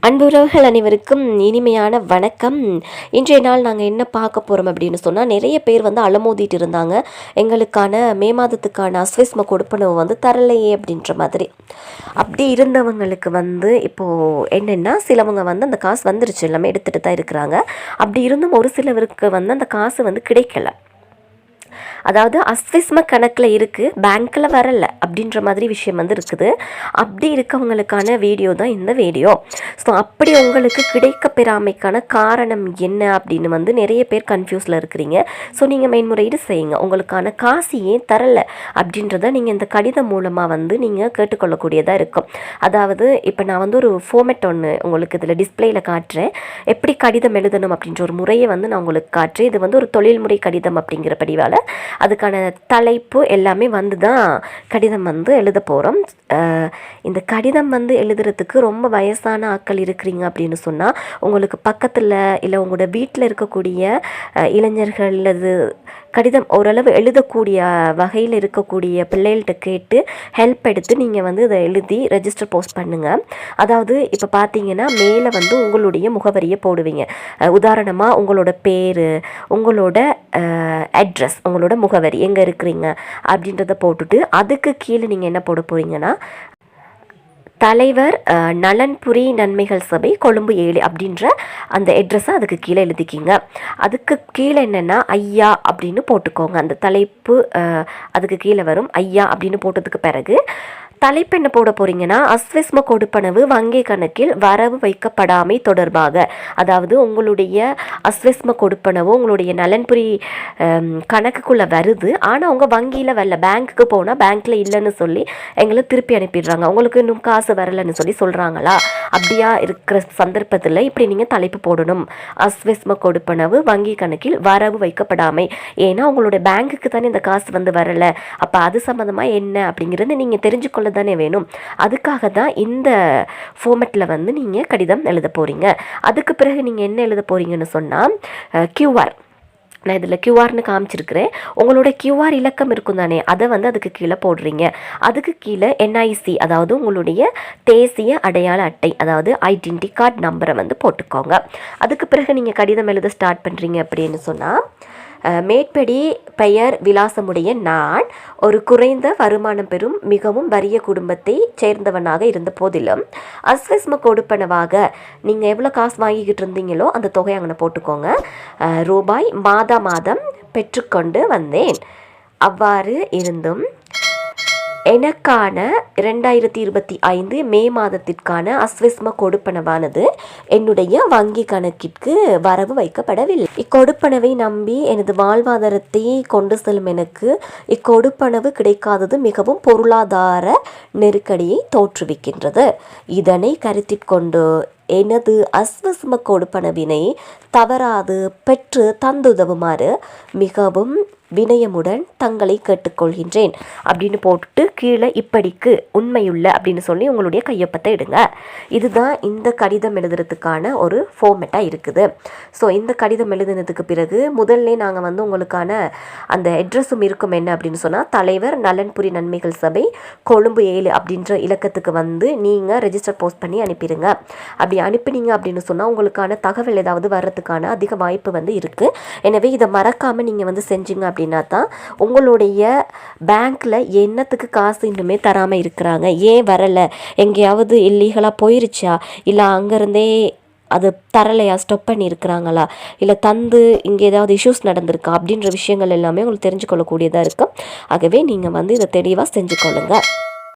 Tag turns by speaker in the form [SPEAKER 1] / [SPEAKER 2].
[SPEAKER 1] அன்புறவர்கள் அனைவருக்கும் இனிமையான வணக்கம். இன்றைய நாள் நாங்கள் என்ன பார்க்க போகிறோம் அப்படின்னு சொன்னால் நிறைய பேர் வந்து அலமோதிட்டு இருந்தாங்க. எங்களுக்கான மே மாதத்துக்கான அஸ்வஸ்ம கொடுப்பனவு வந்து தரலையே அப்படின்ற மாதிரி. அப்படி இருந்தவங்களுக்கு வந்து இப்போது என்னென்னா சிலவங்க வந்து அந்த காசு வந்துருச்சு எல்லாமே எடுத்துகிட்டு தான் இருக்கிறாங்க. அப்படி இருந்தும் ஒரு சிலவருக்கு வந்து அந்த காசு வந்து கிடைக்கல. அதாவது அஸ்விஸ்ம கணக்கில் இருக்குது பேங்க்கில் வரல அப்படின்ற மாதிரி விஷயம் வந்து இருக்குது. அப்படி இருக்கவங்களுக்கான வீடியோ தான் இந்த வீடியோ ஸோ அப்படி உங்களுக்கு கிடைக்க பெறாமைக்கான காரணம் என்ன அப்படின்னு வந்து நிறைய பேர் கன்ஃபியூஸில் இருக்கிறீங்க. ஸோ நீங்கள் மேன்முறையீடு செய்யுங்க. உங்களுக்கான காசு ஏன் தரலை அப்படின்றத நீங்கள் இந்த கடிதம் மூலமாக வந்து நீங்கள் கேட்டுக்கொள்ளக்கூடியதாக இருக்கும். அதாவது இப்போ நான் வந்து ஒரு ஃபோமெட் ஒன்று உங்களுக்கு இதில் டிஸ்பிளேயில் காட்டுறேன். எப்படி கடிதம் எழுதணும் அப்படின்ற ஒரு முறையை வந்து நான் உங்களுக்கு காட்டுறேன். இது வந்து ஒரு தொழில்முறை கடிதம் அப்படிங்கிற படிவால். அதுக்கான தலைப்பு எல்லாமே வந்து தான் கடிதம் வந்து எழுத போகிறோம் இந்த கடிதம் வந்து எழுதுறதுக்கு ரொம்ப வயசான ஆட்கள் இருக்கிறீங்க அப்படின்னு சொன்னால் உங்களுக்கு பக்கத்தில் இல்லை உங்களோட வீட்டில் இருக்கக்கூடிய இளைஞர்கள் அல்லது கடிதம் ஓரளவு எழுதக்கூடிய வகையில் இருக்கக்கூடிய பிள்ளைகள்கிட்ட கேட்டு ஹெல்ப் எடுத்து நீங்கள் வந்து இதை எழுதி ரெஜிஸ்டர் போஸ்ட் பண்ணுங்கள் அதாவது இப்போ பார்த்தீங்கன்னா மேலே வந்து உங்களுடைய முகவரியை போடுவீங்க. உதாரணமாக உங்களோட பேர் உங்களோட அட்ரஸ் உங்களோட முகவரி எங்கே இருக்கிறீங்க அப்படின்றத போட்டுட்டு அதுக்கு கீழே நீங்கள் என்ன போட போகிறீங்கன்னா தலைவர் நலன்புரி நன்மைகள் சபை கொழும்பு ஏழு அப்படின்ற அந்த அட்ரஸை அதுக்கு கீழே எழுதிக்கிங்க. அதுக்கு கீழே என்னென்னா ஐயா அப்படின்னு போட்டுக்கோங்க. அந்த தலைப்பு அதுக்கு கீழே வரும். ஐயா அப்படின்னு போட்டதுக்கு பிறகு தலைப்பு என்ன போட போறீங்கன்னா அஸ்விஸ்ம கொடுப்பனவு வங்கி கணக்கில் வரவு வைக்கப்படாமை தொடர்பாக. அதாவது உங்களுடைய அஸ்வஸ்ம கொடுப்பனவு உங்களுடைய நலன்புரி கணக்குக்குள்ளே வருது. ஆனால் அவங்க வங்கியில் வரல. பேங்க்குக்கு போனால் பேங்க்கில் இல்லைன்னு சொல்லி எங்களை திருப்பி அனுப்பிடுறாங்க. உங்களுக்கு இன்னும் காசு வரலைன்னு சொல்லி சொல்கிறாங்களா அப்படியா இருக்கிற சந்தர்ப்பத்தில் இப்படி நீங்கள் தலைப்பு போடணும். அஸ்வஸ்ம கொடுப்பனவு வங்கி கணக்கில் வரவு வைக்கப்படாமை. ஏன்னா உங்களுடைய பேங்க்குக்கு தானே இந்த காசு வந்து வரலை. அப்போ அது சம்மந்தமாக என்ன அப்படிங்கிறது நீங்கள் தெரிஞ்சுக்கொள்ள தானே வேணும். அதுக்காக தான் இந்த ஃபார்மெட்டில் வந்து நீங்கள் கடிதம் எழுத போகிறீங்க அதுக்கு பிறகு நீங்கள் என்ன எழுத போகிறீங்கன்னு சொன்னால் கியூஆர் நான் இதில் கியூஆர்னு காமிச்சிருக்கிறேன். உங்களோட கியூஆர் இலக்கம் இருக்கும் தானே? அதை வந்து அதுக்கு கீழே போடுறீங்க. அதுக்கு கீழே என்ஐசி அதாவது உங்களுடைய தேசிய அடையாள அட்டை அதாவது ஐடென்டி கார்டு நம்பரை வந்து போட்டுக்கோங்க. அதுக்கு பிறகு நீங்கள் கடிதம் எழுத ஸ்டார்ட் பண்ணுறீங்க அப்படின்னு சொன்னால் மேற்படி பெயர் விலாசமுடைய நான் ஒரு குறைந்த வருமானம் பெறும் மிகவும் வறிய குடும்பத்தை சேர்ந்தவனாக இருந்த போதிலும் அஸ்வஸ்ம கொடுப்பனவாக நீங்கள் எவ்வளோ காசு வாங்கிக்கிட்டு இருந்தீங்களோ அந்த தொகை அங்கே போட்டுக்கோங்க. ரூபாய் மாதா மாதம் பெற்றுக்கொண்டு வந்தேன். அவ்வாறு இருந்தும் எனக்கான இரண்டாயிரத்தி இருபத்தி ஐந்து மே மாதத்திற்கான அஸ்விஸ்ம கொடுப்பனவானது என்னுடைய வங்கி கணக்கிற்கு வரவு வைக்கப்படவில்லை. இக்கொடுப்பனவை நம்பி எனது வாழ்வாதாரத்தை கொண்டு செல்லும் எனக்கு இக்கொடுப்பனவு கிடைக்காதது மிகவும் பொருளாதார நெருக்கடியை தோற்றுவிக்கின்றது. இதனை கருத்திற்கொண்டு எனது அஸ்வஸ்ம கொடுப்பனவினை தவறாது பெற்று தந்துதவுமாறு மிகவும் வினயமுடன் தங்களை கேட்டுக்கொள்கின்றேன். அப்படின்னு போட்டுட்டு கீழே இப்படிக்கு உண்மையுள்ள அப்படின்னு சொல்லி உங்களுடைய கையொப்பத்தை எடுங்க இதுதான் இந்த கடிதம் எழுதுறதுக்கான ஒரு ஃபார்மேட்டாக இருக்குது. ஸோ இந்த கடிதம் எழுதுனதுக்கு பிறகு முதல்ல நாங்கள் வந்து உங்களுக்கான அந்த அட்ரஸும் இருக்கும் என்ன அப்படின்னு சொன்னால் தலைவர் நலன்புரி நன்மைகள் சபை கொழும்பு ஏழு அப்படின்ற இலக்கத்துக்கு வந்து நீங்கள் ரெஜிஸ்டர் போஸ்ட் பண்ணி அனுப்பிடுங்க. அப்படி அனுப்பினீங்க அப்படின்னு சொன்னால் உங்களுக்கான தகவல் ஏதாவது வர்றதுக்கான அதிக வாய்ப்பு வந்து இருக்குது எனவே இதை மறக்காமல் நீங்கள் வந்து செஞ்சீங்க அப்படி அப்படின்னா தான் உங்களுடைய பேங்க்கில் என்னத்துக்கு காசு இன்னுமே தராமல் இருக்கிறாங்க? ஏன் வரலை? எங்கேயாவது இல்லீகலாக போயிருச்சா? இல்லை அங்கேருந்தே அது தரலையா? ஸ்டொப் பண்ணியிருக்கிறாங்களா? இல்லை தந்து இங்கே ஏதாவது இஷ்யூஸ் நடந்திருக்கா? அப்படின்ற விஷயங்கள் எல்லாமே உங்களுக்கு தெரிஞ்சுக்கொள்ளக்கூடியதாக இருக்கும். ஆகவே நீங்கள் வந்து இதை தெளிவாக செஞ்சு கொள்ளுங்கள்